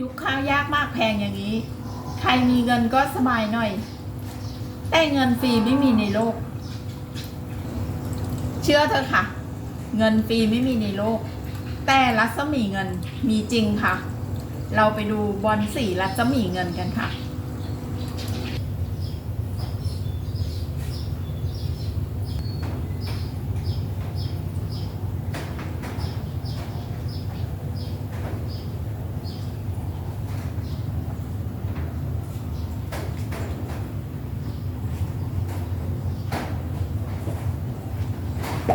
ยุคข้าวยากมากแพงอย่างนี้ ใครมีเงินก็สบายหน่อย แต่เงินฟรีไม่มีในโลก เชื่อเถอะค่ะ เงินฟรีไม่มีในโลก แต่รัศมีเงินมีจริงค่ะ เราไปดูบอลสีรัศมีเงินกันค่ะ บ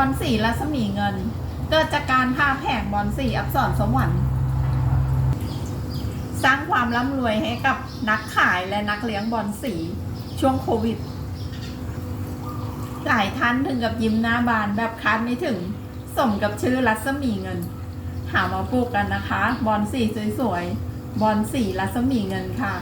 อลสีรัศมีเงิน เกิดจากการทาแผงบอลสีอักษรสวรรค์สร้างความร่ำรวยให้กับนักขายและนักเลี้ยงบอลสีช่วงโควิด หลายท่านถึงกับยิ้มหน้าบานแบบคาดไม่ถึง สมกับชื่อรัศมีเงิน หามาปลูกกันนะคะ บอลสีสวยๆ บอลสีรัศมีเงินค่ะ